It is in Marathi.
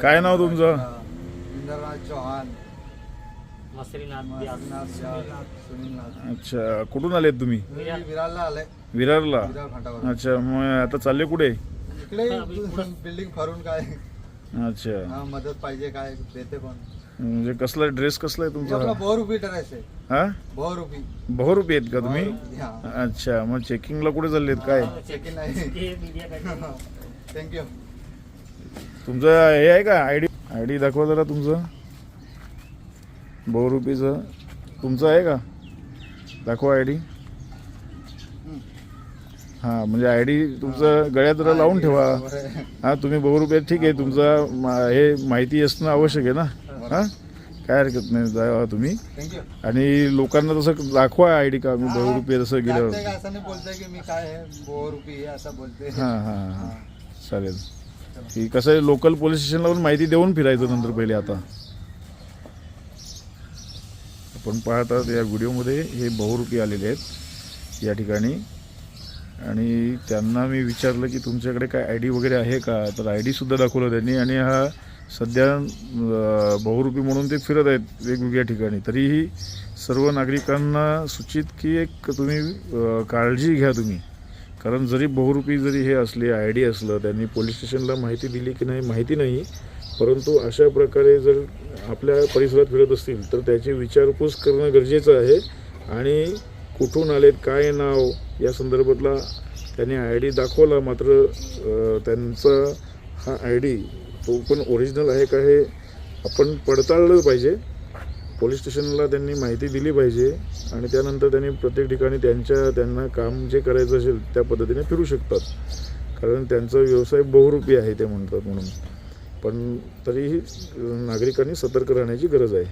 काय नाव तुमचं? इंद्रनाथ चौहान. मसरीनाथ सुनीलनाथ. अच्छा कुठून आलेत तुम्ही? मी विरारला आलोय. विरारला? विरार फाटावर अच्छा मग आता चालले कुठे? इकडे बिल्डिंग भरून काय? अच्छा. हा, मदत पाहिजे काय देते कोण? म्हणजे कसला ड्रेस कसला आहे आपला तुमचा बहु रुपये ड्रेस आहे हा? बहु रुपये बहु रुपये आहेत का तुम्ही? हा. अच्छा मग चेकिंगला कुठे चाललेत काय? चेकिंग नाही. थँक्यू तुमचं हे आहे का? आय डी आय डी दाखवा जरा तुमचं. बहुरुपीचं तुमचं आहे का? दाखवा आय डी. हां म्हणजे आय डी तुमचं गळ्यात जरा लावून ठेवा. हां तुम्ही बहुरुपये ठीक आहे तुमचं मा- हे माहिती असणं आवश्यक आहे ना? हां? काय हरकत नाही जावा तुम्ही. आणि लोकांना तसं दाखवा आय डी का मी बहुरुपये तसं गेल्यावर. असं नाही बोलतोय की मी काय रुपये असं बोलते हां हां. हां. चालेल. की कसं आहे लोकल पोलीस स्टेशनला पण माहिती देऊन फिरायचं नंतर पहिले आता. आपण पाहतात या व्हिडिओमध्ये हे बहुरूपी आलेले आहेत या ठिकाणी. आणि त्यांना मी विचारलं की तुमच्याकडे काय आय डी वगैरे आहे का? तर आय डीसुद्धा दाखवलं त्यांनी आणि हा सध्या बहुरूपी म्हणून ते फिरत आहेत वेगवेगळ्या ठिकाणी. तरीही सर्व नागरिकांना सूचित की एक तुम्ही काळजी घ्या तुम्ही. कारण जरी बहुरूपी जरी हे असले आय डी असलं त्यांनी पोलीस स्टेशनला माहिती दिली की नाही माहिती नाही परंतु अशा प्रकारे जर आपल्या परिसरात फिरत असतील तर त्याची विचारपूस करणं गरजेचं आहे. आणि कुठून आलेत काय नाव या संदर्भातला त्यांनी आय डी दाखवला मात्र त्यांचा हा आय डी तो पण ओरिजिनल आहे का हे आपण पडताळलं पाहिजे. पोलीस स्टेशनला त्यांनी माहिती दिली पाहिजे आणि त्यानंतर त्यांनी प्रत्येक ठिकाणी त्यांच्या त्यांना काम जे करायचं असेल त्या पद्धतीने फिरू शकतात. कारण त्यांचा व्यवसाय बहुरूपी आहे ते म्हणतात म्हणून. पण तरीही नागरिकांनी सतर्क राहण्याची गरज आहे.